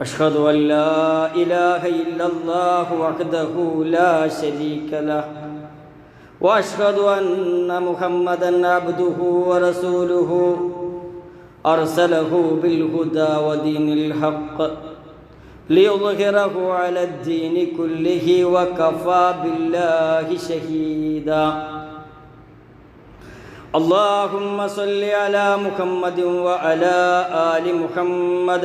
أشهد أن لا إله إلا الله وحده لا شريك له وأشهد أن محمدا عبده ورسوله أرسله بالهدى ودين الحق ليظهره على الدين كله وكفى بالله شهيدا. اللهم صل على محمد وعلى آل محمد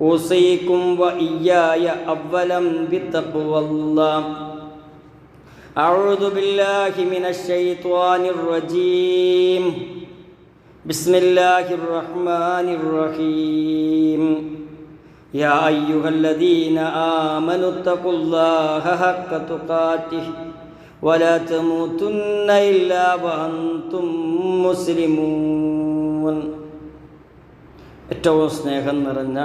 أوصيكم وإياي أولا بتقوى الله أعوذ بالله من الشيطان الرجيم بسم الله الرحمن الرحيم يا أيها الذين آمنوا اتقوا الله حق تقاته ولا تموتن إلا وأنتم مسلمون ഏറ്റവും സ്നേഹം നിറഞ്ഞ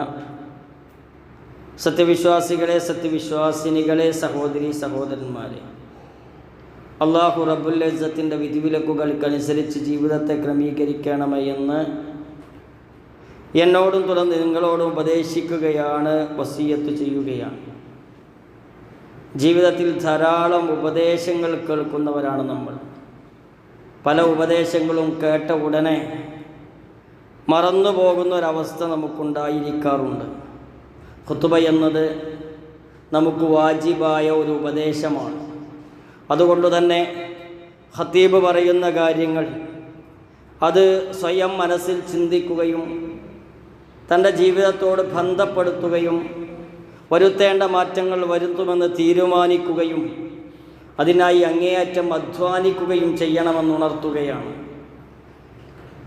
സത്യവിശ്വാസികളെ സത്യവിശ്വാസിനികളെ സഹോദരി സഹോദരന്മാരെ. അള്ളാഹു റബുല്ലത്തിന്റെ വിധിവിലക്കുകൾക്കനുസരിച്ച് ജീവിതത്തെ ക്രമീകരിക്കണമെന്ന് എന്നോടും തുറന്ന് നിങ്ങളോടും ഉപദേശിക്കുകയാണ് വസീയത്ത് ചെയ്യുകയാണ്. ജീവിതത്തിൽ ധാരാളം ഉപദേശങ്ങൾ കേൾക്കുന്നവരാണ് നമ്മൾ. പല ഉപദേശങ്ങളും കേട്ട ഉടനെ മറന്നു പോകുന്ന ഒരവസ്ഥ നമുക്കുണ്ടായിരിക്കാറുണ്ട്. ഖുത്തുബ എന്നത് നമുക്ക് വാജിബായ ഒരു ഉപദേശമാണ്. അതുകൊണ്ട് തന്നെ ഹത്തീബ് പറയുന്ന കാര്യങ്ങൾ അത് സ്വയം മനസ്സിൽ ചിന്തിക്കുകയും തന്റെ ജീവിതത്തോട് ബന്ധപ്പെടുത്തുകയും വരുത്തേണ്ട മാറ്റങ്ങൾ വരുത്തുമെന്ന് തീരുമാനിക്കുകയും അതിനായി അങ്ങേയറ്റം അധ്വാനിക്കുകയും ചെയ്യണമെന്നുണർത്തുകയാണ്.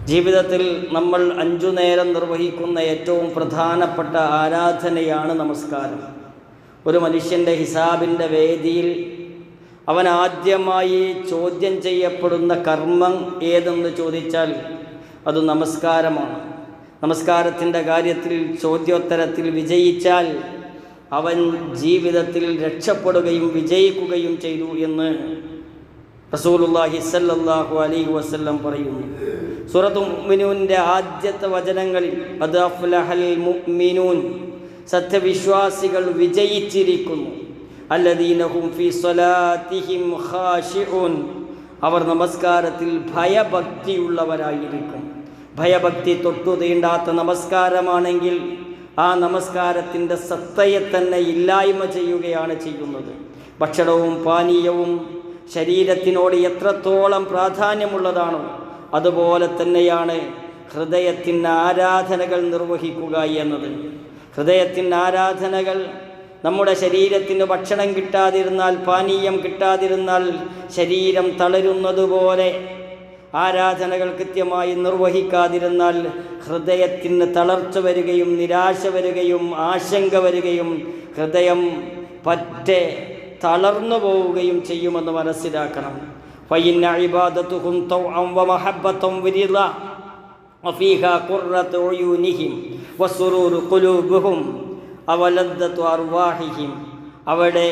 ജീവിതത്തിൽ നമ്മൾ അഞ്ചു നേരം നിർവഹിക്കുന്ന ഏറ്റവും പ്രധാനപ്പെട്ട ആരാധനയാണ് നമസ്കാരം. ഒരു മനുഷ്യന്റെ ഹിസാബിന്റെ വേദിയിൽ അവൻ ആദ്യമായി ചോദ്യം ചെയ്യപ്പെടുന്ന കർമ്മം ഏതെന്ന് ചോദിച്ചാൽ അത് നമസ്കാരമാണ്. നമസ്കാരത്തിന്റെ കാര്യത്തിൽ ചോദ്യോത്തരത്തിൽ വിജയിച്ചാൽ അവൻ ജീവിതത്തിൽ രക്ഷപ്പെടുകയും വിജയിക്കുകയും ചെയ്തു എന്ന് റസൂലുല്ലാഹി സല്ലല്ലാഹു അലൈഹി വസല്ലം പറയുന്നു. സൂറത്ത് മുഅ്മിനൂന്റെ ആദ്യത്തെ വചനങ്ങളിൽ അത് അഫ്ലഹൽ മുഅ്മിനൂൻ സത്യവിശ്വാസികൾ വിജയിച്ചിരിക്കുന്നു. അല്ലദീനഹും ഫി സ്വലാത്തിഹിം ഖാശിഊൻ അവർ നമസ്കാരത്തിൽ ഭയഭക്തിയുള്ളവരായിരിക്കും. ഭയഭക്തി തൊട്ടു തീണ്ടാത്ത നമസ്കാരമാണെങ്കിൽ ആ നമസ്കാരത്തിന്റെ സത്തയെ തന്നെ ഇല്ലായ്മ ചെയ്യുകയാണ് ചെയ്യുന്നത്. ഭക്ഷണവും പാനീയവും ശരീരത്തിനോട് എത്രത്തോളം പ്രാധാന്യമുള്ളതാണോ അതുപോലെ തന്നെയാണ് ഹൃദയത്തിന്റെ ആരാധനകൾ നിർവഹിക്കുക എന്നത്. ഹൃദയത്തിന്റെ ആരാധനകൾ നമ്മുടെ ശരീരത്തിന് ഭക്ഷണം കിട്ടാതിരുന്നാൽ പാനീയം കിട്ടാതിരുന്നാൽ ശരീരം തളരുന്നതുപോലെ ആരാധനകൾ കൃത്യമായി നിർവഹിക്കാതിരുന്നാൽ ഹൃദയത്തിന് തളർച്ച വരികയും നിരാശ വരികയും ആശങ്ക വരികയും ഹൃദയം പറ്റെ തളർന്നു പോവുകയും ചെയ്യുമെന്ന് മനസ്സിലാക്കണം. فإن عبادتهم طوعا ومحبة ورضا وفيها قرة عيونهم وسرور قلوبهم അവലദ്ദത്തു അർവാഹിഹിം അവിടെ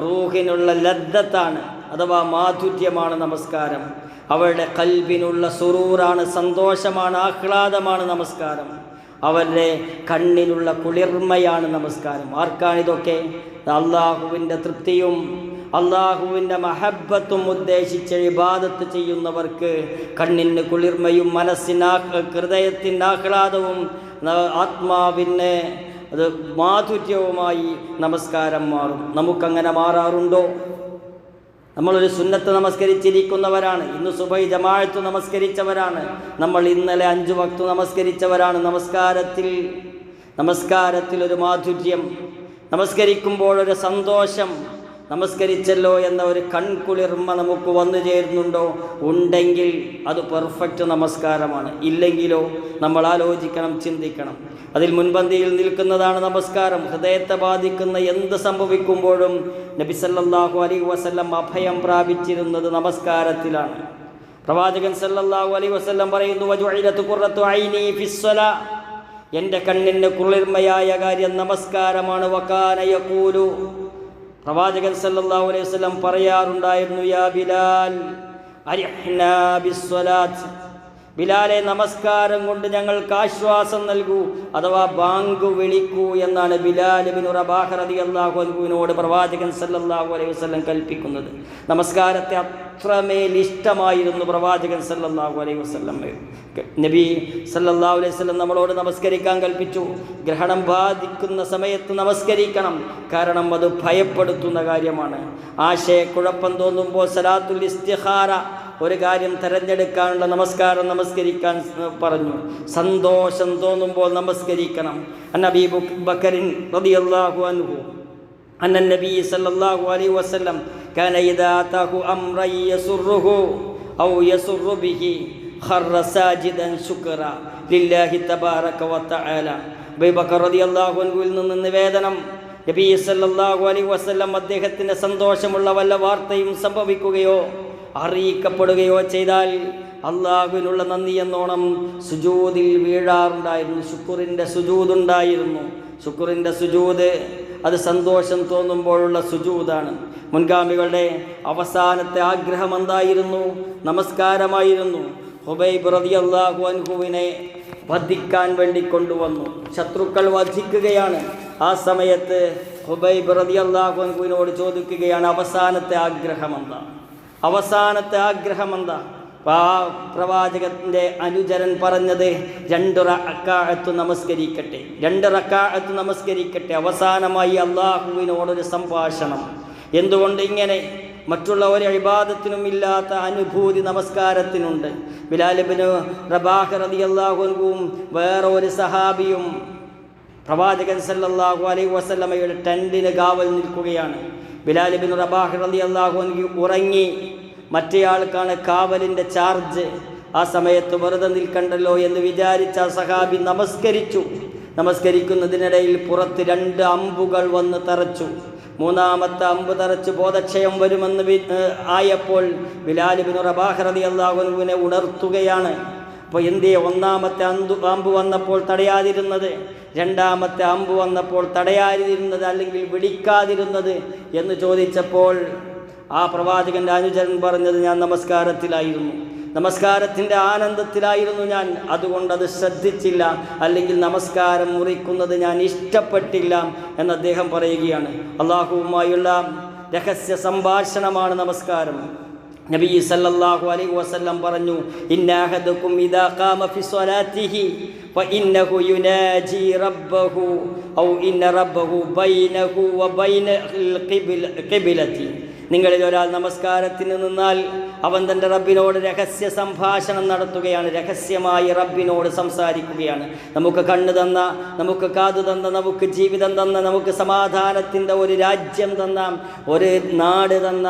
റൂഹിനുള്ള ലദ്ദത്താണ് അഥവാ മാധുര്യമാണ് നമസ്കാരം അവരുടെ കൽബിനുള്ള സുറൂറാണ് സന്തോഷമാണ് ആഹ്ലാദമാണ് നമസ്കാരം അവരുടെ കണ്ണിനുള്ള കുളിർമയാണ് നമസ്കാരം ആർക്കാണിതൊക്കെ അള്ളാഹുവിൻ്റെ തൃപ്തിയും അള്ളാഹുവിന്റെ മഹബത്തും ഉദ്ദേശിച്ച് ഇബാദത്ത് ചെയ്യുന്നവർക്ക് കണ്ണിന് കുളിർമയും മനസ്സിന് ഹൃദയത്തിന്റെ ആഹ്ലാദവും ആത്മാവിന് അത് മാധുര്യവുമായി നമസ്കാരം മാറും. നമുക്കങ്ങനെ മാറാറുണ്ടോ? നമ്മളൊരു സുന്നത്ത് നമസ്കരിച്ചിരിക്കുന്നവരാണ്. ഇന്ന് സുബൈ ജമാഅത്ത് നമസ്കരിച്ചവരാണ്. നമ്മൾ ഇന്നലെ അഞ്ചു വക്തു നമസ്കരിച്ചവരാണ്. നമസ്കാരത്തിൽ നമസ്കാരത്തിൽ ഒരു മാധുര്യം. നമസ്കരിക്കുമ്പോഴൊരു സന്തോഷം. നമസ്കരിച്ചല്ലോ എന്ന ഒരു കൺകുളിർമ നമുക്ക് വന്നു ചേരുന്നുണ്ടോ? ഉണ്ടെങ്കിൽ അത് പെർഫെക്റ്റ് നമസ്കാരമാണ്. ഇല്ലെങ്കിലോ നമ്മൾ ആലോചിക്കണം ചിന്തിക്കണം. അതിൽ മുൻപന്തിയിൽ നിൽക്കുന്നതാണ് നമസ്കാരം. ഹൃദയത്തെ ബാധിക്കുന്ന എന്ത് സംഭവിക്കുമ്പോഴും നബി സല്ലല്ലാഹു അലൈഹി വസല്ലം അഭയം പ്രാപിച്ചിരുന്നത് നമസ്കാരത്തിലാണ്. പ്രവാചകൻ സല്ലല്ലാഹു അലൈഹി വസല്ലം പറയുന്നു എന്റെ കണ്ണിന് കുളിർമയായ കാര്യം നമസ്കാരമാണ്. വക്കാനയക്കൂലു പ്രവാചകൻ സല്ലല്ലാഹു അലൈഹി വസല്ലം പറയാറുണ്ടായിരുന്നു യാ ബിലാൽ അരിഹ്നാ ബിസ്സലാത്ത്. ബിലാലെ നമസ്കാരം കൊണ്ട് ഞങ്ങൾക്ക് ആശ്വാസം നൽകൂ. അഥവാ ബാങ്ക് വിളിക്കൂ എന്നാണ് ബിലാൽ ബിൻ റബാഹ് അൻഹുവിനോട് പ്രവാചകൻ സല്ലല്ലാഹു അലൈഹി വസ്ലം കൽപ്പിക്കുന്നത്. നമസ്കാരത്തെ അത്രമേൽ ഇഷ്ടമായിരുന്നു പ്രവാചകൻ സല്ലല്ലാഹു അലൈഹി വസ്ലം നബി സല്ലല്ലാഹു അലൈഹി വസ്ലം നമ്മളോട് നമസ്കരിക്കാൻ കൽപ്പിച്ചു. ഗ്രഹണം ബാധിക്കുന്ന സമയത്ത് നമസ്കരിക്കണം. കാരണം അത് ഭയപ്പെടുത്തുന്ന കാര്യമാണ്. ആശയക്കുഴപ്പം തോന്നുമ്പോൾ സലാത്തുൽ ഇസ്തിഖാറ ഒരു കാര്യം തിരഞ്ഞെടുക്കാനുള്ള നമസ്കാരം നമസ്കരിക്കാൻ പറഞ്ഞു. സന്തോഷം തോന്നുമ്പോൾ നമസ്കരിക്കണം. അന്നബി ബക്കരിൻ റതിയല്ലാഹു അനുഹു അന്നൻ നബി സല്ലല്ലാഹു അലൈഹി വസല്ലം കാന ഇദാ താഹു അംറൻ യസുറുഹു ഔ യസുറു ബിഹി ഖറ സാജിദൻ ശുക്ര ലില്ലാഹി തബാറക വതആല അബൂബക്കർ റളിയല്ലാഹു അൻഹുവിൽ നിന്ന് നിവേദനം. നബി സല്ലല്ലാഹു അലൈഹി വസല്ലം അദ്ദേഹത്തിന് സന്തോഷമുള്ള വല്ല വാർത്തയും സംഭവിക്കുകയോ അറിയിക്കപ്പെടുകയോ ചെയ്താൽ അള്ളാഹുവിനുള്ള നന്ദി എന്നോണം സുജൂതിൽ വീഴാറുണ്ടായിരുന്നു. ശുക്റിന്റെ സുജൂതുണ്ടായിരുന്നു. ശുക്കുറിന്റെ സുജൂത് അത് സന്തോഷം തോന്നുമ്പോഴുള്ള സുജൂതാണ്. മുൻഗാമികളുടെ അവസാനത്തെ ആഗ്രഹം എന്തായിരുന്നു? നമസ്കാരമായിരുന്നു. ഹുബൈബ് അള്ളാഹു അൻഹുവിനെ വധിക്കാൻ വേണ്ടി കൊണ്ടുവന്നു. ശത്രുക്കൾ വധിക്കുകയാണ്. ആ സമയത്ത് ഹുബൈബ് അള്ളാഹു അൻഹുവിനോട് ചോദിക്കുകയാണ് അവസാനത്തെ ആഗ്രഹം എന്താ? അവസാനത്തെ ആഗ്രഹം എന്താ? ആ പ്രവാചകത്തിന്റെ അനുചരൻ പറഞ്ഞത് രണ്ട് റക്കാഴത്ത് നമസ്കരിക്കട്ടെ. രണ്ട് റക്കാഴത്ത് നമസ്കരിക്കട്ടെ. അവസാനമായി അള്ളാഹുവിനോടൊരു സംഭാഷണം. എന്തുകൊണ്ട് ഇങ്ങനെ? മറ്റുള്ള ഒരു അഭിബാധത്തിനും ഇല്ലാത്ത അനുഭൂതി നമസ്കാരത്തിനുണ്ട്. ബിലാലിബിന് റബാഹ് റതി അള്ളാഹുൻകും വേറെ ഒരു സഹാബിയും പ്രവാചകൻ സല്ലല്ലാഹു അലൈഹി വസല്ലമയുടെ ടെന്റിന് കാവൽ നിൽക്കുകയാണ്. ബിലാലിബിൻ റബാഹ് അലി അള്ളാഹു ഉറങ്ങി. മറ്റേയാൾക്കാണ് കാവലിന്റെ ചാർജ്. ആ സമയത്ത് വെറുതെ നിൽക്കണ്ടല്ലോ എന്ന് വിചാരിച്ച സഹാബി നമസ്കരിച്ചു. നമസ്കരിക്കുന്നതിനിടയിൽ പുറത്ത് രണ്ട് അമ്പുകൾ വന്ന് തറച്ചു. മൂന്നാമത്തെ അമ്പ് തറച്ച് ബോധക്ഷയം വരുമെന്ന് ആയപ്പോൾ ബിലാലിബിൻ റബാഹ് അലി അള്ളാഹുനുവിനെ ഉണർത്തുകയാണ്. അപ്പോൾ എന്തേ ഒന്നാമത്തെ അന്തു അമ്പ് വന്നപ്പോൾ തടയാതിരുന്നത്. രണ്ടാമത്തെ അമ്പ് വന്നപ്പോൾ തടയാതിരുന്നത് അല്ലെങ്കിൽ വിളിക്കാതിരുന്നത് എന്ന് ചോദിച്ചപ്പോൾ ആ പ്രവാചകന്റെ അനുചരൻ പറഞ്ഞത് ഞാൻ നമസ്കാരത്തിലായിരുന്നു. നമസ്കാരത്തിന്റെ ആനന്ദത്തിലായിരുന്നു ഞാൻ. അതുകൊണ്ട് അത് ശ്രദ്ധിച്ചില്ല. അല്ലെങ്കിൽ നമസ്കാരം മുറിക്കുന്നത് ഞാൻ ഇഷ്ടപ്പെട്ടില്ല എന്ന് അദ്ദേഹം പറയുകയാണ്. അള്ളാഹുവുമായുള്ള രഹസ്യ സംഭാഷണമാണ് നമസ്കാരം. നബി സല്ലല്ലാഹു അലൈഹി വസല്ലം പറഞ്ഞു ഇന്നാഹദക്കും ഇദാ ഖാമ ഫി സ്വലാത്തിഹി. ഫഇന്നഹു യുനാജി റബ്ബഹു ഔ ഇന്ന റബ്ബഹു ബൈനഹു വബൈന ഖിബ്ലതി നിങ്ങളിൽ ഒരാൾ നമസ്കാരത്തിന് നിന്നാൽ അവൻ തന്റെ റബ്ബിനോട് രഹസ്യ സംഭാഷണം നടത്തുകയാണ് രഹസ്യമായി റബ്ബിനോട് സംസാരിക്കുകയാണ്. നമുക്ക് കണ്ണ് തന്ന നമുക്ക് കാതു തന്ന നമുക്ക് ജീവിതം തന്ന നമുക്ക് സമാധാനത്തിന്റെ ഒരു രാജ്യം തന്ന ഒരു നാട് തന്ന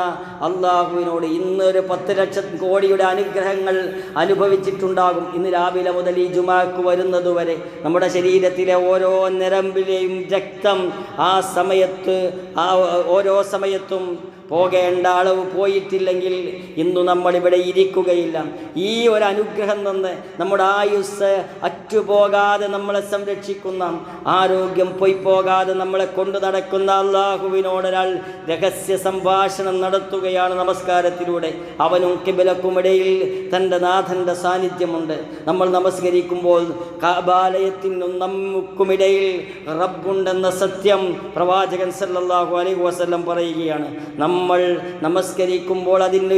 അള്ളാഹുവിനോട് ഇന്ന് ഒരു പത്ത് ലക്ഷം കോടിയുടെ അനുഗ്രഹങ്ങൾ അനുഭവിച്ചിട്ടുണ്ടാകും. ഇന്ന് രാവിലെ മുതൽ ഈ ജുമാക്ക് വരുന്നതുവരെ നമ്മുടെ ശരീരത്തിലെ ഓരോ നിരമ്പിലെയും രക്തം ആ സമയത്ത് ആ ഓരോ സമയത്തും പോകേണ്ട അളവ് പോയിട്ടില്ലെങ്കിൽ ഇന്നു നമ്മളിവിടെ ഇരിക്കുകയില്ല. ഈ ഒരു അനുഗ്രഹം തന്ന് നമ്മുടെ ആയുസ് അറ്റുപോകാതെ നമ്മളെ സംരക്ഷിക്കുന്ന ആരോഗ്യം പോയി പോകാതെ നമ്മളെ കൊണ്ടു നടക്കുന്ന അള്ളാഹുവിനോടൊരാൾ രഹസ്യ സംഭാഷണം നടത്തുകയാണ് നമസ്കാരത്തിലൂടെ. അവനും കിബിലക്കുമിടയിൽ തന്റെ നാഥന്റെ സാന്നിധ്യമുണ്ട്. നമ്മൾ നമസ്കരിക്കുമ്പോൾ കാബാലയത്തിനും നമുക്കുമിടയിൽ റബ്ബുണ്ടെന്ന സത്യം പ്രവാചകൻ സല്ലാഹു അലൈഹി വസ്ലം പറയുകയാണ്. നമ്മൾ നമസ്കരിക്കുമ്പോൾ അതിന്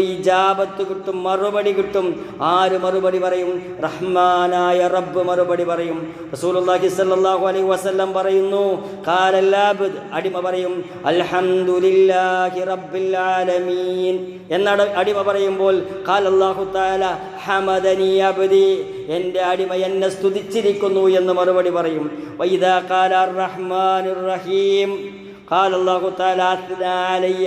ഇജാബത്ത് കിട്ടും മറുപടി കിട്ടും. ആര് മറുപടി പറയും? റഹ്മാനായ റബ്ബ് മറുപടി പറയും. റസൂലുള്ളാഹി സല്ലല്ലാഹു അലൈഹി വസല്ലം പറയുന്നു ഖാലല്ലാബ് അടിമ പറയും അൽഹംദുലില്ലാഹി റബ്ബിൽ ആലമീൻ. എന്ന അടിമ പറയുമ്പോൾ കാലല്ലാഹു തആല ഹമദനി അബ്ദി. എന്റെ അടിമ എന്നെ സ്തുതിച്ചിരിക്കുന്നു എന്ന് മറുപടി പറയും. വൈദാ ഖാല റഹ്മാനുർ റഹീം.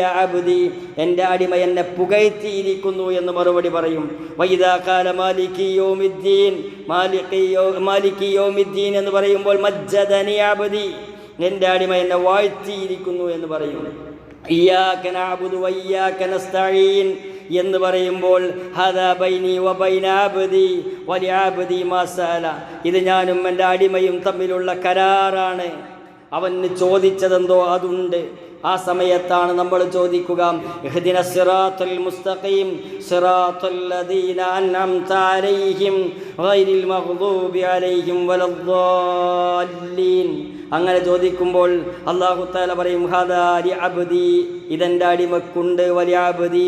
അബ്ദി എന്റെ അടിമ എന്നെ പുകഴ്ത്തിയിരിക്കുന്നു എന്ന് മറുപടി പറയും. വൈദാ മാലിക്കിയോമിദ്ദീൻ മാലികി യൗമിദ്ദീൻ മാലികി യൗമിദ്ദീൻ എന്ന് പറയുമ്പോൾ മജ്ജദനി അബ്ദി എന്റെ അടിമ എന്നെ വാഴ്ത്തിയിരിക്കുന്നു എന്ന് പറയും. ഇയ്യാക നഅബുദു വയ്യാക നസ്തഈൻ എന്ന് പറയുമ്പോൾ ഇത് ഞാനും എന്റെ അടിമയും തമ്മിലുള്ള കരാറാണ്. അവന് ചോദിച്ചതെന്തോ അതുണ്ട്. ആ സമയത്താണ് നമ്മൾ ചോദിക്കുക മുസ്തഖീം അലൈഹിം അലൈഹിം അങ്ങനെ ചോദിക്കുമ്പോൾ അല്ലാഹു തആല പറയും ഹദാരി അബ്ദി. ഇതെന്റെ അടിമക്കുണ്ട് വലിയ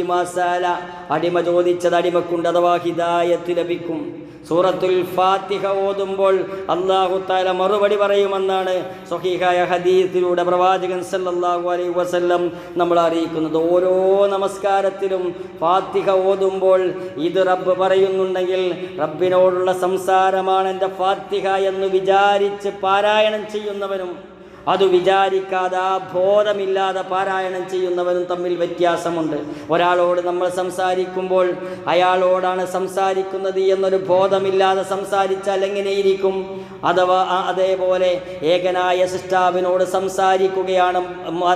മാസാല. അടിമ ചോദിച്ചത് അടിമക്കുണ്ട് അഥവാ ഹിദായത്ത് ലഭിക്കും. സൂറത്തുൽ ഫാത്തിഹ ഓതുമ്പോൾ അള്ളാഹു താല മറുപടി പറയുമെന്നാണ് സ്വഹീഹായ ഹദീസിലൂടെ പ്രവാചകൻ സല്ലാഹു അലൈ വസല്ലം നമ്മൾ അറിയിക്കുന്നത്. ഓരോ നമസ്കാരത്തിലും ഫാത്തിഹ ഓതുമ്പോൾ ഇത് റബ്ബ് പറയുന്നുണ്ടെങ്കിൽ റബ്ബിനോടുള്ള സംസാരമാണ് എന്റെ ഫാത്തിഹ എന്ന് വിചാരിച്ച് പാരായണം ചെയ്യുന്നവനും അത് വിചാരിക്കാതെ ബോധമില്ലാതെ പാരായണം ചെയ്യുന്നവനും തമ്മിൽ വ്യത്യാസമുണ്ട്. ഒരാളോട് നമ്മൾ സംസാരിക്കുമ്പോൾ അയാളോടാണ് സംസാരിക്കുന്നത് എന്നൊരു ബോധമില്ലാതെ സംസാരിച്ചാൽ എങ്ങനെയിരിക്കും? അഥവാ അതേപോലെ ഏകനായ സിസ്റ്റാവിനോട് സംസാരിക്കുകയാണ്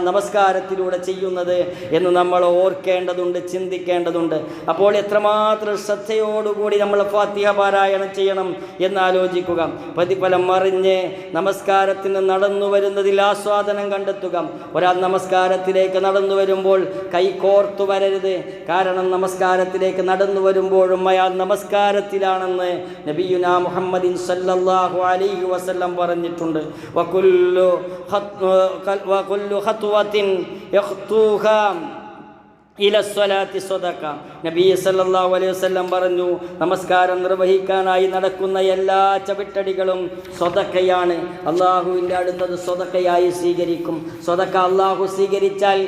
നമസ്കാരത്തിലൂടെ ചെയ്യുന്നത് എന്ന് നമ്മൾ ഓർക്കേണ്ടതുണ്ട് ചിന്തിക്കേണ്ടതുണ്ട്. അപ്പോൾ എത്രമാത്രം ശ്രദ്ധയോടുകൂടി നമ്മൾ ഫാത്തിഹ പാരായണം ചെയ്യണം എന്നാലോചിക്കുക. പ്രതിഫലം മറിഞ്ഞ് നമസ്കാരത്തിന് നടന്നു വരുന്നതിൽ ആസ്വാദനം കണ്ടെത്തുക. ഒരാൾ നമസ്കാരത്തിലേക്ക് നടന്നു വരുമ്പോൾ കൈ കോർത്തു വരരുത്. കാരണം നമസ്കാരത്തിലേക്ക് നടന്നു വരുമ്പോഴും അയാൾ നമസ്കാരത്തിലാണെന്ന് നബിയുന മുഹമ്മദിൻ സല്ലല്ലാഹു അലൈഹി വസല്ലം പറഞ്ഞിട്ടുണ്ട്. വകുല്ലു വകുല്ലു ഖത്വത്തിൻ ഇലസ്വലാത്തി സ്വതക്ക നബി സല്ലല്ലാഹു അലൈഹി വസല്ലം പറഞ്ഞു നമസ്കാരം നിർവഹിക്കാനായി നടക്കുന്ന എല്ലാ ചവിട്ടടികളും സ്വതക്കയാണ് അള്ളാഹുവിന്റെ അടുത്തത് സ്വതക്കയായി സ്വീകരിക്കും. സ്വതക്ക അള്ളാഹു സ്വീകരിച്ചാൽ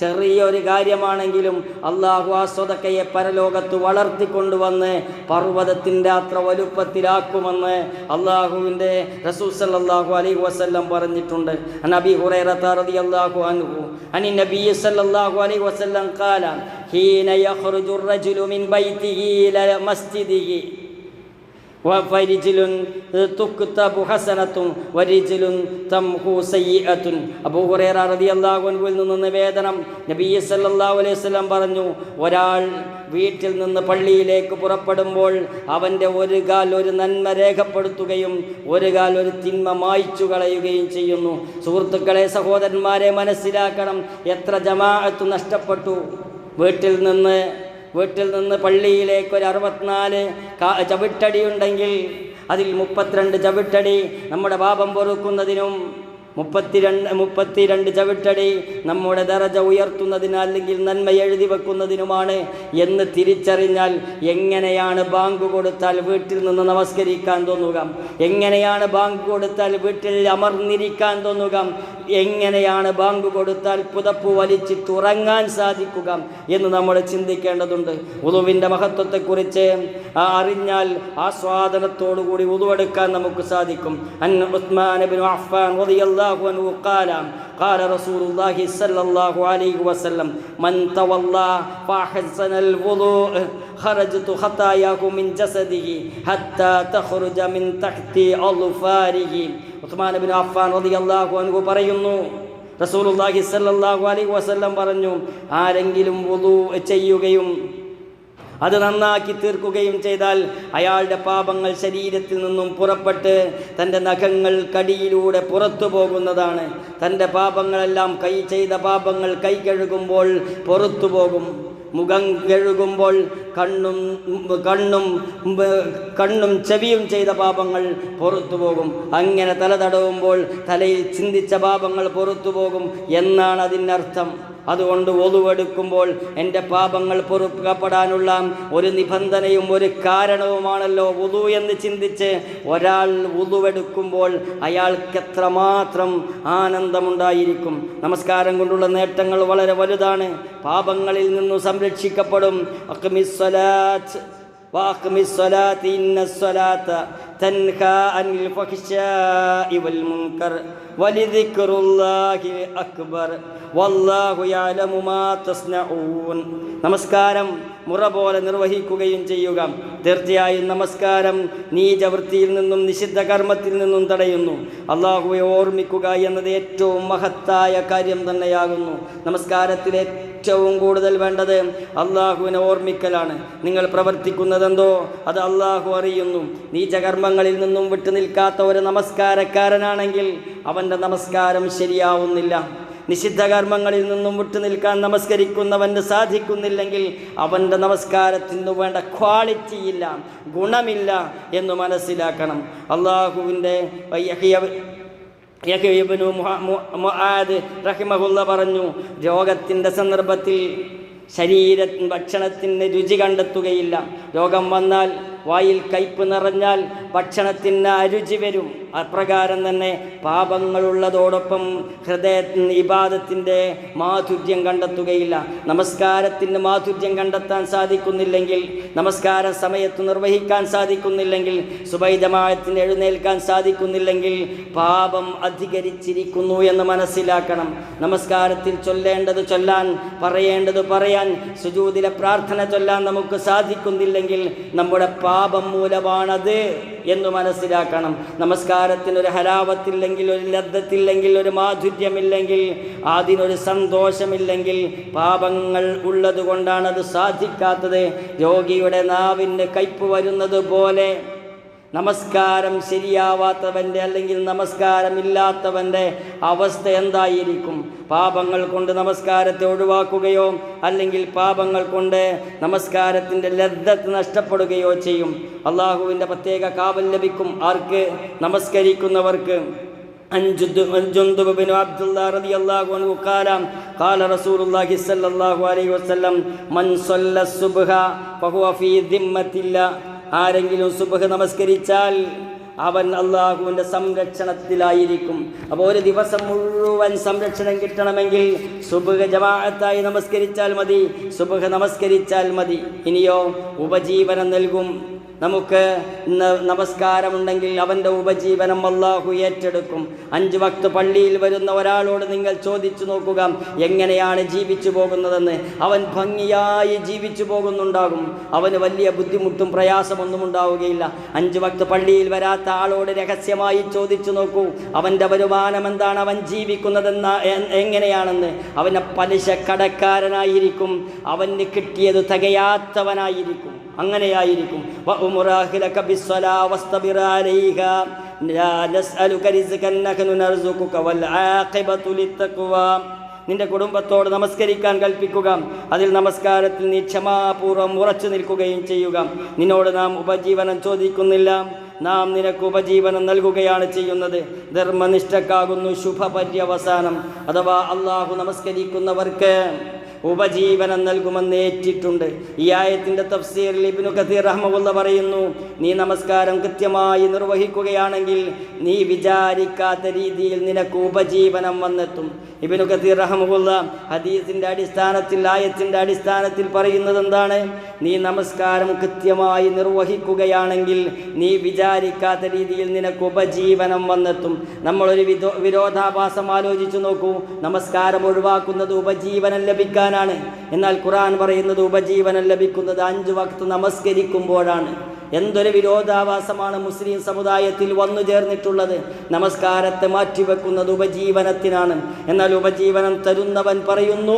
ചെറിയൊരു കാര്യമാണെങ്കിലും അള്ളാഹു ആ സ്വതക്കയെ പരലോകത്ത് വളർത്തിക്കൊണ്ടുവന്ന് പർവ്വതത്തിൻ്റെ അത്ര വലുപ്പത്തിലാക്കുമെന്ന് അള്ളാഹുവിൻ്റെ റസൂൽ സല്ലല്ലാഹു അലൈഹി വസല്ലം പറഞ്ഞിട്ടുണ്ട് നബി ഹുറൈറത്ത റളിയല്ലാഹു അൻഹു അനി നബി സല്ലല്ലാഹു അലൈഹി വസല്ലം ഖാല ഹീന യഖ്റുജു الرجل من بيته إلى مسجده നിന്ന് നിവേദനം അലൈഹി പറഞ്ഞു ഒരാൾ വീട്ടിൽ നിന്ന് പള്ളിയിലേക്ക് പുറപ്പെടുമ്പോൾ അവന്റെ ഒരു കാൽ ഒരു നന്മ രേഖപ്പെടുത്തുകയും ഒരു കാൽ ഒരു തിന്മ മായ്ച്ചു കളയുകയും ചെയ്യുന്നു. സുഹൃത്തുക്കളെ സഹോദരന്മാരെ മനസ്സിലാക്കണം എത്ര ജമാഅത്ത് നഷ്ടപ്പെട്ടു. വീട്ടിൽ നിന്ന് വീട്ടിൽ നിന്ന് പള്ളിയിലേക്ക് ഒരു അറുപത്തിനാല് ചവിട്ടടി ഉണ്ടെങ്കിൽ അതിൽ മുപ്പത്തിരണ്ട് ചവിട്ടടി നമ്മുടെ പാപം പൊറുക്കുന്നതിനും മുപ്പത്തിരണ്ട് മുപ്പത്തിരണ്ട് ചവിട്ടടി നമ്മുടെ ദറജ ഉയർത്തുന്നതിന് അല്ലെങ്കിൽ നന്മ എഴുതി വെക്കുന്നതിനുമാണ് എന്ന് തിരിച്ചറിഞ്ഞാൽ എങ്ങനെയാണ് ബാങ്ക് കൊടുത്താൽ വീട്ടിൽ നിന്ന് നമസ്കരിക്കാൻ തോന്നുക? എങ്ങനെയാണ് ബാങ്ക് കൊടുത്താൽ വീട്ടിൽ അമർന്നിരിക്കാൻ തോന്നുക? എങ്ങനെയാണ് ബാങ്ക് കൊടുത്താൽ പുതപ്പ് വലിച്ചിട്ട് ഉറങ്ങാൻ സാധിക്കുക എന്ന് നമ്മൾ ചിന്തിക്കേണ്ടതുണ്ട് ഉളുവിൻ്റെ മഹത്വത്തെക്കുറിച്ച് ആ അറിഞ്ഞാൽ ആസ്വാദനത്തോടുകൂടി ഉളുവെടുക്കാൻ നമുക്ക് സാധിക്കും അൻ ഉസ്മാൻ ഇബ്നു അഫ്ഫാൻ റളിയല്ലാഹു അൻഹു ഖാല قال رسول الله صلى الله عليه وسلم من تولى فأحسن الوضوء خرجت خطاياه من جسده حتى تخرج من تحت أظفاره ഉസ്മാൻ ബിൻ അഫ്ഫാൻ റളിയല്ലാഹു അൻഹു പറയുന്നു റസൂലുള്ളാഹി സ്വല്ലല്ലാഹു അലൈഹി വസല്ലം പറഞ്ഞു ആരെങ്കിലും വുളു ചെയ്യുകയും അത് നന്നാക്കി തീർക്കുകയും ചെയ്താൽ അയാളുടെ പാപങ്ങൾ ശരീരത്തിൽ നിന്നും പുറപ്പെട്ട് തൻ്റെ നഖങ്ങൾ കടിയിലൂടെ പുറത്തു പോകുന്നതാണ് തൻ്റെ പാപങ്ങളെല്ലാം കൈ ചെയ്ത പാപങ്ങൾ കൈ കഴുകുമ്പോൾ പുറത്തു പോകും മുഖം കഴുകുമ്പോൾ കണ്ണും കണ്ണും കണ്ണും ചെവിയും ചെയ്ത പാപങ്ങൾ പുറത്തു പോകും. അങ്ങനെ തല തടവുമ്പോൾ തലയിൽ ചിന്തിച്ച പാപങ്ങൾ പുറത്തു പോകും എന്നാണ് അതിനർത്ഥം. അതുകൊണ്ട് ഒതുവെടുക്കുമ്പോൾ എന്റെ പാപങ്ങൾ പൊറുക്കപ്പെടാനുള്ള ഒരു നിബന്ധനയും ഒരു കാരണവുമാണല്ലോ ഉതു എന്ന് ചിന്തിച്ച് ഒരാൾ ഉതുവെടുക്കുമ്പോൾ അയാൾക്ക് എത്രമാത്രം ആനന്ദമുണ്ടായിരിക്കും. നമസ്കാരം കൊണ്ടുള്ള നേട്ടങ്ങൾ വളരെ വലുതാണ്. പാപങ്ങളിൽ നിന്നും സംരക്ഷിക്കപ്പെടും. അക്മിസ്വലാത്ത് واقم الصلاة إن الصلاة تنهى عن الفحشاء والمنكر ولذكر الله أكبر والله يعلم ما تصنعون നമസ്കാരം മുറ പോലെ നിർവഹിക്കുകയും ചെയ്യുക തീർച്ചയായും നമസ്കാരം നീചവൃത്തിയിൽ നിന്നും നിഷിദ്ധ കർമ്മത്തിൽ നിന്നും തടയുന്നു അള്ളാഹുവെ ഓർമ്മിക്കുക എന്നത് ഏറ്റവും മഹത്തായ കാര്യം തന്നെയാകുന്നു നമസ്കാരത്തിൽ ഏറ്റവും കൂടുതൽ വേണ്ടത് അള്ളാഹുവിനെ ഓർമ്മിക്കലാണ്. നിങ്ങൾ പ്രവർത്തിക്കുന്നതെന്തോ അത് അള്ളാഹു അറിയുന്നു. നീചകർമ്മങ്ങളിൽ നിന്നും വിട്ടു നിൽക്കാത്ത ഒരു നമസ്കാരക്കാരനാണെങ്കിൽ അവന്റെ നമസ്കാരം ശരിയാവുന്നില്ല. നിഷിദ്ധ കർമ്മങ്ങളിൽ നിന്നും വിട്ടു നിൽക്കാൻ നമസ്കരിക്കുന്നവന് സാധിക്കുന്നില്ലെങ്കിൽ അവന്റെ നമസ്കാരത്തിന് വേണ്ട ക്വാളിറ്റി ഇല്ല ഗുണമില്ല എന്ന് മനസ്സിലാക്കണം. അള്ളാഹുവിന്റെ യഹീബിനു മുആദ് റഹിമഹുല്ല പറഞ്ഞു രോഗത്തിന്റെ സന്ദർഭത്തിൽ ശരീര ഭക്ഷണത്തിന്റെ രുചി കണ്ടെത്തുകയില്ല. രോഗം വന്നാൽ വായിൽ കയ്പ് നിറഞ്ഞാൽ ഭക്ഷണത്തിന് അരുചി വരും. അപ്രകാരം തന്നെ പാപങ്ങളുള്ളതോടൊപ്പം ഹൃദയ ഇബാദത്തിന്റെ മാധുര്യം കണ്ടെത്തുകയില്ല. നമസ്കാരത്തിന് മാധുര്യം കണ്ടെത്താൻ സാധിക്കുന്നില്ലെങ്കിൽ നമസ്കാര സമയത്ത് നിർവഹിക്കാൻ സാധിക്കുന്നില്ലെങ്കിൽ സുബൈജമായത്തിന് എഴുന്നേൽക്കാൻ സാധിക്കുന്നില്ലെങ്കിൽ പാപം അധികരിച്ചിരിക്കുന്നു എന്ന് മനസ്സിലാക്കണം. നമസ്കാരത്തിൽ ചൊല്ലേണ്ടത് ചൊല്ലാൻ പറയേണ്ടത് പറയാൻ സുജൂതിലെ പ്രാർത്ഥന ചൊല്ലാൻ നമുക്ക് സാധിക്കുന്നില്ലെങ്കിൽ നമ്മുടെ പാപം മൂലമാണത് എന്ന് മനസ്സിലാക്കണം. നമസ്കാരത്തിന് ഒരു ഹലാവത്തില്ലെങ്കിൽ ഒരു ലബ്ധത്തില്ലെങ്കിൽ ഒരു മാധുര്യമില്ലെങ്കിൽ അതിനൊരു സന്തോഷമില്ലെങ്കിൽ പാപങ്ങൾ ഉള്ളത് കൊണ്ടാണ് അത് സാധിക്കാത്തത്. രോഗിയുടെ നാവിന് കയ്പ് വരുന്നത് പോലെ നമസ്കാരം ശരിയാവാത്തവന്റെ അല്ലെങ്കിൽ നമസ്കാരം ഇല്ലാത്തവന്റെ അവസ്ഥ എന്തായിരിക്കും? പാപങ്ങൾ കൊണ്ട് നമസ്കാരത്തെ ഒഴിവാക്കുകയോ അല്ലെങ്കിൽ പാപങ്ങൾ കൊണ്ട് നമസ്കാരത്തിന്റെ ലബ്ധത്ത് നഷ്ടപ്പെടുകയോ ചെയ്യും? അള്ളാഹുവിന്റെ പ്രത്യേക കാവൽ ലഭിക്കും ആർക്ക്? നമസ്കരിക്കുന്നവർക്ക്. ഫഹുവ ഫീ ദിമ്മത്തില്ല ആരെങ്കിലും സുബഹ് നമസ്കരിച്ചാൽ അവൻ അള്ളാഹുവിന്റെ സംരക്ഷണത്തിലായിരിക്കും. അപ്പോൾ ഒരു ദിവസം മുഴുവൻ സംരക്ഷണം കിട്ടണമെങ്കിൽ സുബഹ ജമാഅത്തായി നമസ്കരിച്ചാൽ മതി സുബഹ നമസ്കരിച്ചാൽ മതി. ഇനിയോ ഉപജീവനം നൽകും. നമുക്ക് നമസ്കാരമുണ്ടെങ്കിൽ അവന്റെ ഉപജീവനം അള്ളാഹു ഏറ്റെടുക്കും. അഞ്ച് വക്ത് പള്ളിയിൽ വരുന്ന ഒരാളോട് നിങ്ങൾ ചോദിച്ചു നോക്കുക എങ്ങനെയാണ് ജീവിച്ചു പോകുന്നതെന്ന്. അവൻ ഭംഗിയായി ജീവിച്ചു പോകുന്നുണ്ടാകും. അവന് വലിയ ബുദ്ധിമുട്ടും പ്രയാസമൊന്നും ഉണ്ടാവുകയില്ല. അഞ്ച് വക്ത് പള്ളിയിൽ വരാത്ത ആളോട് രഹസ്യമായി ചോദിച്ചു നോക്കൂ. അവന്റെ വരുമാനം എന്താണ്? അവൻ ജീവിക്കുന്നതെന്ന എങ്ങനെയാണെന്ന്. അവനെ പലിശ കടക്കാരനായിരിക്കും. അവന് കിട്ടിയത് തികയാത്തവനായിരിക്കും. അങ്ങനെയായിരിക്കും. നിന്റെ കുടുംബത്തോട് നമസ്കരിക്കാൻ കൽപ്പിക്കുക. അതിൽ നമസ്കാരത്തിൽ നീ ക്ഷമാപൂർവം ഉറച്ചു നിൽക്കുകയും ചെയ്യുക. നിന്നോട് നാം ഉപജീവനം ചോദിക്കുന്നില്ല. നാം നിനക്ക് ഉപജീവനം നൽകുകയാണ് ചെയ്യുന്നത്. ധർമ്മനിഷ്ഠക്കാകുന്നു ശുഭപര്യവസാനം. അഥവാ അള്ളാഹു നമസ്കരിക്കുന്നവർക്ക് ഉപജീവനം നൽകുമെന്ന് ഏറ്റിട്ടുണ്ട്. ഈ ആയത്തിന്റെ തഫ്സീറിൽ ഇബ്നു കസീർ റഹ്മുള്ള പറയുന്നു നീ നമസ്കാരം കൃത്യമായി നിർവഹിക്കുകയാണെങ്കിൽ നീ വിചാരിക്കാത്ത രീതിയിൽ നിനക്ക് ഉപജീവനം വന്നെത്തും. ഇബ്നു കസീർ റഹ്മുള്ള ഹദീസിന്റെ അടിസ്ഥാനത്തിൽ ആയത്തിന്റെ അടിസ്ഥാനത്തിൽ പറയുന്നത് എന്താണ്? നീ നമസ്കാരം കൃത്യമായി നിർവഹിക്കുകയാണെങ്കിൽ നീ വിചാരിക്കാത്ത രീതിയിൽ നിനക്ക് ഉപജീവനം വന്നെത്തും. നമ്മളൊരു വിരോധാഭാസം ആലോചിച്ചു നോക്കൂ. നമസ്കാരം ഒഴിവാക്കുന്നത് ഉപജീവനം ലഭിക്കാനാണ് എന്നാൽ ഖുറാൻ പറയുന്നത് ഉപജീവനം ലഭിക്കുന്നത് അഞ്ച് വക്ത് നമസ്കരിക്കുമ്പോഴാണ്. എന്തൊരു വിരോധാഭാസമാണ് മുസ്ലിം സമുദായത്തിൽ വന്നു ചേർന്നിട്ടുള്ളത്. നമസ്കാരത്തെ മാറ്റിവെക്കുന്നത് ഉപജീവനത്തിനാണ്. എന്നാൽ ഉപജീവനം തരുന്നവൻ പറയുന്നു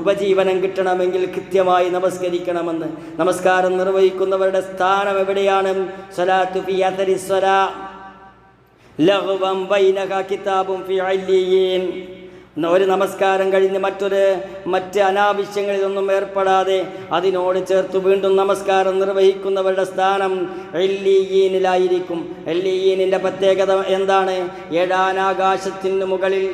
ഉപജീവനം കിട്ടണമെങ്കിൽ കൃത്യമായി നമസ്കരിക്കണമെന്ന്. നമസ്കാരം നിർവഹിക്കുന്നവരുടെ സ്ഥാനം എവിടെയാണ്? സ്വലാത്തു ലഹുവം ബൈനഹ കിതാബും ഫി ഒരു നമസ്കാരം കഴിഞ്ഞ് മറ്റൊരു മറ്റ് അനാവശ്യങ്ങളിലൊന്നും ഏർപ്പെടാതെ അതിനോട് ചേർത്ത് വീണ്ടും നമസ്കാരം നിർവഹിക്കുന്നവരുടെ സ്ഥാനം എല്ലിയീനിലായിരിക്കും. എല്ലിയീനിന്റെ പ്രത്യേകത എന്താണ്? ഏഴാനാകാശത്തിന് മുകളിൽ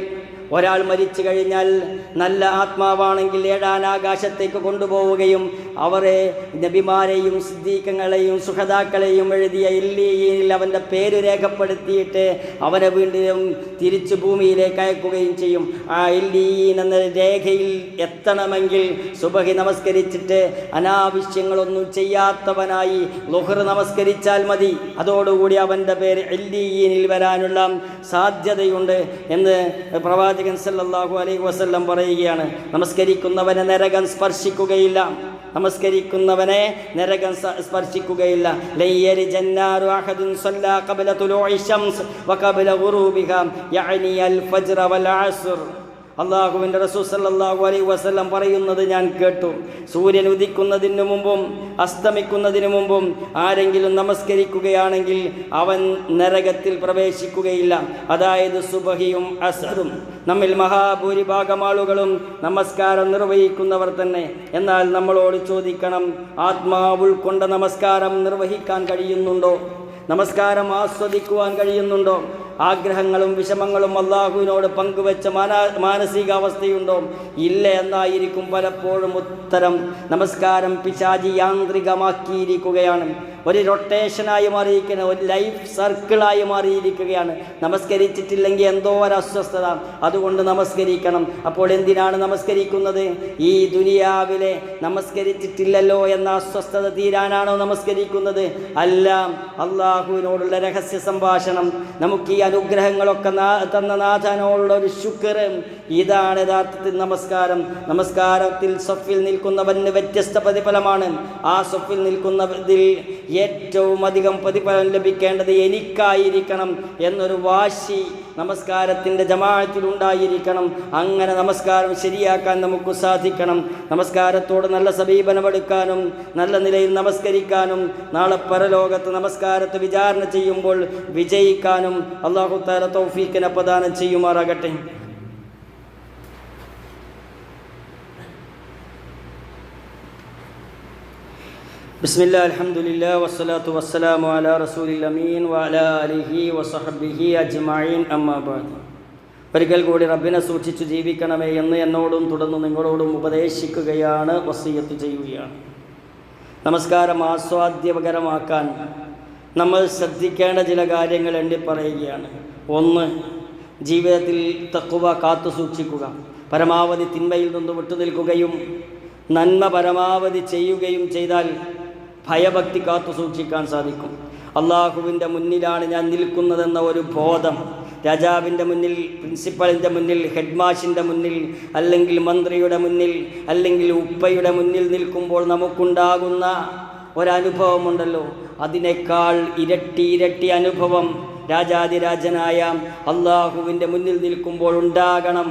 ഒരാൾ മരിച്ചു കഴിഞ്ഞാൽ നല്ല ആത്മാവാണെങ്കിൽ ഏഴാനാകാശത്തേക്ക് കൊണ്ടുപോവുകയും അവരെ നബിമാരെയും സിദ്ദീഖങ്ങളെയും സുഹതാക്കളെയും എഴുതിയ ഇല്ലിയിൽ അവന്റെ പേര് രേഖപ്പെടുത്തിയിട്ട് അവനെ വീണ്ടും തിരിച്ചു ഭൂമിയിലേക്ക് അയക്കുകയും ചെയ്യും. ആ ഇല്ലീൻ എന്ന രേഖയിൽ എത്തണമെങ്കിൽ സുബഹി നമസ്കരിച്ചിട്ട് അനാവശ്യങ്ങളൊന്നും ചെയ്യാത്തവനായി ലുഹർ നമസ്കരിച്ചാൽ മതി. അതോടുകൂടി അവന്റെ പേര് എല്ലീനിൽ വരാനുള്ള സാധ്യതയുണ്ട് എന്ന് പ്രവാചകൻ സല്ലല്ലാഹു അലൈഹി വസല്ലം പറയുകയാണ് നമസ്കരിക്കുന്നവനെ നരകം സ്പർശിക്കുകയില്ല. നമസ്കരിക്കുന്നവനെ നരകം സ്പർശിക്കുകയില്ല. ലയ്യരി അള്ളാഹുവിന്റെ റസൂൽ സല്ലല്ലാഹു അലൈഹി വസല്ലം പറയുന്നത് ഞാൻ കേട്ടു. സൂര്യൻ ഉദിക്കുന്നതിന് മുമ്പും അസ്തമിക്കുന്നതിന് മുമ്പും ആരെങ്കിലും നമസ്കരിക്കുകയാണെങ്കിൽ അവൻ നരകത്തിൽ പ്രവേശിക്കുകയില്ല. അതായത് സുബഹിയും അസറും നമ്മിൽ മഹാഭൂരിഭാഗം ആളുകളും നമസ്കാരം നിർവഹിക്കുന്നവർ തന്നെ. എന്നാൽ നമ്മളോട് ചോദിക്കണം ആത്മാവ് ഉൾക്കൊണ്ട നമസ്കാരം നിർവഹിക്കാൻ കഴിയുന്നുണ്ടോ? നമസ്കാരം ആസ്വദിക്കുവാൻ കഴിയുന്നുണ്ടോ? ആഗ്രഹങ്ങളും വിഷമങ്ങളും അള്ളാഹുവിനോട് പങ്കുവെച്ച മാനാ മാനസികാവസ്ഥയുണ്ടോ? ഇല്ല എന്നായിരിക്കും പലപ്പോഴും ഉത്തരം. നമസ്കാരം പിശാചി യാന്ത്രികമാക്കിയിരിക്കുകയാണ്. ഒരു റൊട്ടേഷനായി മാറിയിരിക്കുന്ന ഒരു ലൈഫ് സർക്കിളായി മാറിയിരിക്കുകയാണ്. നമസ്കരിച്ചിട്ടില്ലെങ്കിൽ എന്തോ ഒരു അസ്വസ്ഥത. അതുകൊണ്ട് നമസ്കരിക്കണം. അപ്പോൾ എന്തിനാണ് നമസ്കരിക്കുന്നത്? ഈ ദുനിയാവിലെ നമസ്കരിച്ചിട്ടില്ലല്ലോ എന്ന അസ്വസ്ഥത തീരാനാണോ നമസ്കരിക്കുന്നത്? അല്ല അള്ളാഹുവിനോടുള്ള രഹസ്യ സംഭാഷണം. നമുക്ക് ഈ അനുഗ്രഹങ്ങളൊക്കെ തന്ന നാഥനോടുള്ള ഒരു ശുക്ർ. ഇതാണ് യഥാർത്ഥത്തിൽ നമസ്കാരം. നമസ്കാരത്തിൽ സൊഫിൽ നിൽക്കുന്നവന് വ്യത്യസ്ത പ്രതിഫലമാണ്. ആ സൊഫിൽ നിൽക്കുന്നതിൽ ഏറ്റവും അധികം പ്രതിഫലം ലഭിക്കേണ്ടത് എനിക്കായിരിക്കണം എന്നൊരു വാശി നമസ്കാരത്തിന്റെ ജമാഅത്തിൽ ഉണ്ടായിരിക്കണം അങ്ങനെ നമസ്കാരം ശരിയാക്കാൻ നമുക്ക് സാധിക്കണം. നമസ്കാരത്തോട് നല്ല സമീപനമെടുക്കാനും നല്ല നിലയിൽ നമസ്കരിക്കാനും നാളെ പരലോകത്ത് നമസ്കാരത്തെ വിചാരണ ചെയ്യുമ്പോൾ വിജയിക്കാനും അള്ളാഹു താല തൗഫീഖിനെ പ്രദാനം ചെയ്യുമാറാകട്ടെ. ബിസ്മില്ല അലഹമുല്ല വസ്സലാത്തു വസ്സലാമു അല റസൂലിൽ അമീൻ വഅല അലിഹി വസഹബിഹി അജ്മീൻ അമ്മാബാദ് ഒരിക്കൽ കൂടി റബ്ബിനെ സൂക്ഷിച്ചു ജീവിക്കണമേ എന്ന് എന്നോടും തുടർന്ന് നിങ്ങളോടും ഉപദേശിക്കുകയാണ് വസീയത്ത് ചെയ്യുകയാണ്. നമസ്കാരം ആസ്വാദ്യകരമാക്കാൻ നമ്മൾ ശ്രദ്ധിക്കേണ്ട ചില കാര്യങ്ങൾ എണ്ണി പറയുകയാണ്. ഒന്ന് ജീവിതത്തിൽ തക്കുവ കാത്തു സൂക്ഷിക്കുക. പരമാവധി തിന്മയിൽ നിന്ന് വിട്ടുനിൽക്കുകയും നന്മ പരമാവധി ചെയ്യുകയും ചെയ്താൽ ഭയഭക്തി കാത്തു സൂക്ഷിക്കാൻ സാധിക്കും. അള്ളാഹുവിന്റെ മുന്നിലാണ് ഞാൻ നിൽക്കുന്നതെന്ന ഒരു ബോധം രാജാവിന്റെ മുന്നിൽ പ്രിൻസിപ്പളിന്റെ മുന്നിൽ ഹെഡ് മാഷിന്റെ മുന്നിൽ അല്ലെങ്കിൽ മന്ത്രിയുടെ മുന്നിൽ അല്ലെങ്കിൽ ഉപ്പയുടെ മുന്നിൽ നിൽക്കുമ്പോൾ നമുക്കുണ്ടാകുന്ന ഒരനുഭവമുണ്ടല്ലോ. അതിനേക്കാൾ ഇരട്ടി ഇരട്ടി അനുഭവം രാജാതിരാജനായ അള്ളാഹുവിന്റെ മുന്നിൽ നിൽക്കുമ്പോൾ ഉണ്ടാകണം.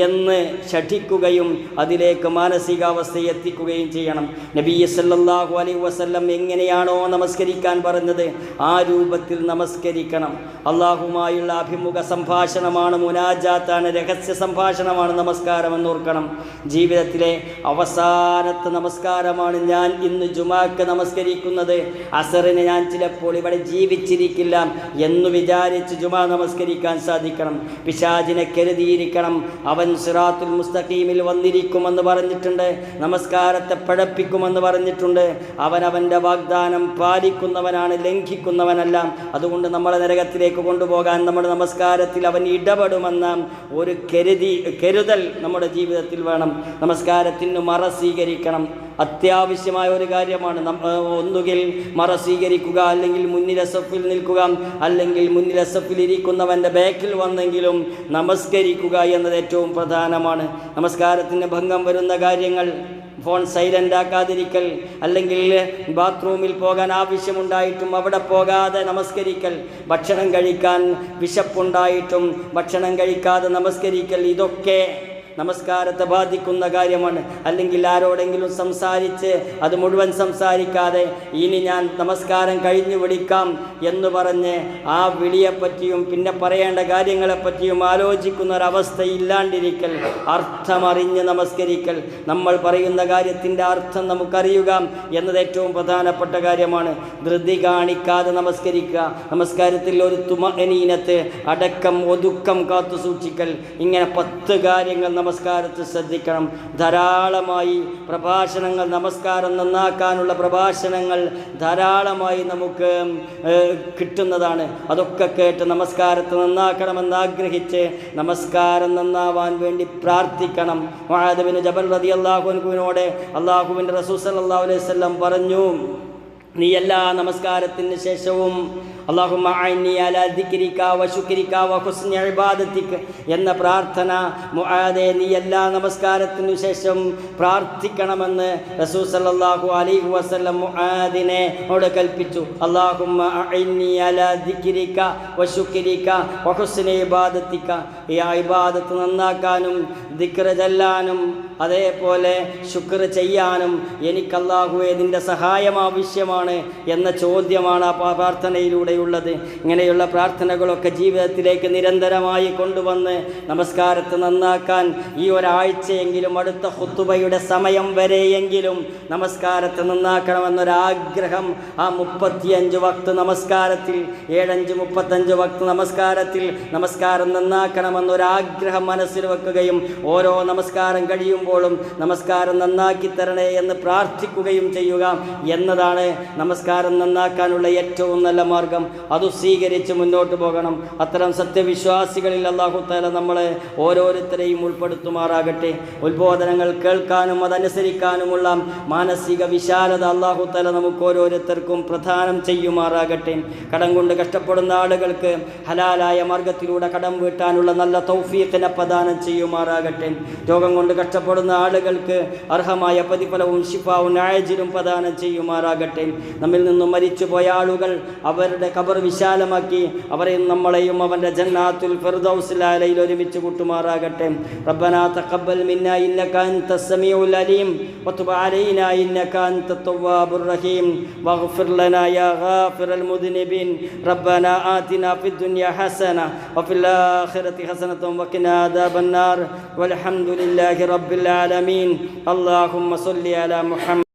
എന്ന് ഷഠിക്കുകയും അതിലേക്ക് മാനസികാവസ്ഥയെ എത്തിക്കുകയും ചെയ്യണം. നബി സല്ലല്ലാഹു അലൈ വസ്ല്ലം എങ്ങനെയാണോ നമസ്കരിക്കാൻ പറഞ്ഞത് ആ രൂപത്തിൽ നമസ്കരിക്കണം. അള്ളാഹുമായുള്ള അഭിമുഖ സംഭാഷണമാണ് മുനാജാത്താണ് രഹസ്യ സംഭാഷണമാണ് നമസ്കാരം എന്നോർക്കണം ജീവിതത്തിലെ അവസാനത്തെ നമസ്കാരമാണ് ഞാൻ ഇന്ന് ജുമാക്ക് നമസ്കരിക്കുന്നത്. അസറിന് ഞാൻ ചിലപ്പോൾ ഇവിടെ ജീവിച്ചിരിക്കില്ല എന്ന് വിചാരിച്ച് ജുമാ നമസ്കരിക്കാൻ സാധിക്കണം. പിശാചിനെ കരുതിയിരിക്കണം. സിറാത്തുൽ മുസ്തഖീമിൽ വന്നിരിക്കുമെന്ന് പറഞ്ഞിട്ടുണ്ട് നമസ്കാരത്തെ പഴപ്പിക്കുമെന്ന് പറഞ്ഞിട്ടുണ്ട്. അവനവന്റെ വാഗ്ദാനം പാലിക്കുന്നവനാണ് ലംഘിക്കുന്നവനല്ല. അതുകൊണ്ട് നമ്മളെ നരകത്തിലേക്ക് കൊണ്ടുപോകാൻ നമ്മുടെ നമസ്കാരത്തിൽ അവൻ ഇടപെടുമെന്ന ഒരു കരുതി കരുതൽ നമ്മുടെ ജീവിതത്തിൽ വേണം. നമസ്കാരത്തിന് മറ സ്വീകരിക്കണം. അത്യാവശ്യമായ ഒരു കാര്യമാണ്. ഒന്നുകിൽ മറ സ്വീകരിക്കുക അല്ലെങ്കിൽ മുന്നിലെ സഫിൽ നിൽക്കുക അല്ലെങ്കിൽ മുന്നിലെ സഫിൽ ഇരിക്കുന്നവന്റെ ബാക്കിൽ വന്നെങ്കിലും നമസ്കരിക്കുക എന്നത് ഏറ്റവും പ്രധാനമാണ്. നമസ്കാരത്തിന് ഭംഗം വരുന്ന കാര്യങ്ങൾ ഫോൺ സൈലന്റ് ആക്കാതിരിക്കൽ അല്ലെങ്കിൽ ബാത്റൂമിൽ പോകാൻ ആവശ്യമുണ്ടായിട്ടും അവിടെ പോകാതെ നമസ്കരിക്കൽ ഭക്ഷണം കഴിക്കാൻ വിശപ്പുണ്ടായിട്ടും ഭക്ഷണം കഴിക്കാതെ നമസ്കരിക്കൽ ഇതൊക്കെ നമസ്കാരത്തെ ബാധിക്കുന്ന കാര്യമാണ്. അല്ലെങ്കിൽ ആരോടെങ്കിലും സംസാരിച്ച് അത് മുഴുവൻ സംസാരിക്കാതെ ഇനി ഞാൻ നമസ്കാരം കഴിഞ്ഞു വിളിക്കാം എന്ന് പറഞ്ഞ് ആ വിളിയെപ്പറ്റിയും പിന്നെ പറയേണ്ട കാര്യങ്ങളെപ്പറ്റിയും ആലോചിക്കുന്ന ഒരവസ്ഥ ഇല്ലാണ്ടിരിക്കൽ അർത്ഥമറിഞ്ഞ് നമസ്കരിക്കൽ നമ്മൾ പറയുന്ന കാര്യത്തിന്റെ അർത്ഥം നമുക്കറിയുക എന്നത് ഏറ്റവും പ്രധാനപ്പെട്ട കാര്യമാണ്. ധൃതി കാണിക്കാതെ നമസ്കരിക്കുക. നമസ്കാരത്തിൽ ഒരു തുമനീനത്ത് അടക്കം ഒതുക്കം കാത്തു സൂക്ഷിക്കൽ ഇങ്ങനെ പത്ത് കാര്യങ്ങൾ നമസ്കാരത്തിൽ ശ്രദ്ധിക്കണം. ധാരാളമായി പ്രഭാഷണങ്ങൾ നമസ്കാരം നന്നാക്കാനുള്ള പ്രഭാഷണങ്ങൾ ധാരാളമായി നമുക്ക് കിട്ടുന്നതാണ്. അതൊക്കെ കേട്ട് നമസ്കാരത്തെ നന്നാക്കണമെന്ന് ആഗ്രഹിച്ച് നമസ്കാരം നന്നാവാൻ വേണ്ടി പ്രാർത്ഥിക്കണം. മുആദ് ജബൽ റതി അള്ളാഹുവിനോട് അള്ളാഹുവിന്റെ റസൂസ് അള്ളാഹു അലൈഹി വസല്ലം പറഞ്ഞു നീ എല്ലാ നമസ്കാരത്തിന് ശേഷവും അള്ളാഹുമ്മ അഅ്നി അലാ ദിക്രിക വ ശുക്രിക വ ഹുസ്നി ഇബാദത്തിക എന്ന പ്രാർത്ഥന മുആദേ നീ എല്ലാ നമസ്കാരത്തിനു ശേഷം പ്രാർത്ഥിക്കണമെന്ന് റസൂൽ സല്ലല്ലാഹു അലൈഹി വസല്ലം മുആദിനെ അവിടെ കൽപ്പിച്ചു. അലാ ഇബാദത്തിക. ഈ ഇബാദത്ത് നന്നാക്കാനും ദിക്ര ചെല്ലാനും അതേപോലെ ശുക്ർ ചെയ്യാനും എനിക്ക് അള്ളാഹുവെ നിന്റെ സഹായം ആവശ്യമാണ് എന്ന ചോദ്യമാണ് ആ പ്രാ- പ്രാർത്ഥനയിലൂടെയുള്ളത് ഇങ്ങനെയുള്ള പ്രാർത്ഥനകളൊക്കെ ജീവിതത്തിലേക്ക് നിരന്തരമായി കൊണ്ടുവന്ന് നമസ്കാരത്തെ നന്നാക്കാൻ ഈ ഒരാഴ്ചയെങ്കിലും അടുത്ത ഹുത്തുബയുടെ സമയം വരെയെങ്കിലും നമസ്കാരത്തെ നന്നാക്കണമെന്നൊരാഗ്രഹം ആ മുപ്പത്തിയഞ്ച് വക്ത് നമസ്കാരത്തിൽ ഏഴഞ്ച് മുപ്പത്തഞ്ച് വക്ത് നമസ്കാരത്തിൽ നമസ്കാരം നന്നാക്കണമെന്നൊരാഗ്രഹം മനസ്സിൽ വെക്കുകയും ഓരോ നമസ്കാരം കഴിയുമ്പോഴും നമസ്കാരം നന്നാക്കി തരണേ എന്ന് പ്രാർത്ഥിക്കുകയും ചെയ്യുക എന്നതാണ് നമസ്കാരം നന്നാക്കാനുള്ള ഏറ്റവും നല്ല മാർഗം. അത് സ്വീകരിച്ച് മുന്നോട്ട് പോകണം. അത്തരം സത്യവിശ്വാസികളിൽ അള്ളാഹു താല നമ്മളെ ഓരോരുത്തരെയും ഉൾപ്പെടുത്തുമാറാകട്ടെ. ഉത്ബോധനങ്ങൾ കേൾക്കാനും അതനുസരിക്കാനുമുള്ള മാനസിക വിശാലത അള്ളാഹു താല നമുക്ക് ഓരോരുത്തർക്കും പ്രധാനം ചെയ്യുമാറാകട്ടെ. കടം കൊണ്ട് കഷ്ടപ്പെടുന്ന ആളുകൾക്ക് ഹലാലായ മാർഗത്തിലൂടെ കടം വീട്ടാനുള്ള നല്ല തൗഫീഖിനെ പ്രദാനം ചെയ്യുമാറാകട്ടെ. രോഗം കൊണ്ട് കഷ്ടപ്പെടുന്ന ആളുകൾക്ക് അർഹമായ പ്രതിഫലവും ശിഫാവും ആയജിലും പ്രദാനം ചെയ്യുമാറാകട്ടെ. നമ്മിൽ നിന്നും മരിച്ചുപോയ ആളുകൾ അവരുടെ കബർ വിശാലമാക്കി അവരെയും നമ്മളെയും അവൻ്റെ ജന്നാത്തുൽ ഫിർദൗസിലാലയിൽ ഒരുമിച്ച് കൂട്ടുമാറാകട്ടെ ربنا تقبل منا إنك أنت السميع العليم وتب علينا إنك أنت التواب الرحيم واغفر لنا يا غافر المذنبين ربنا آتنا في الدنيا حسنة وفي الآخرة حسنة وقنا عذاب النار والحمد لله رب العالمين اللهم صل على محمد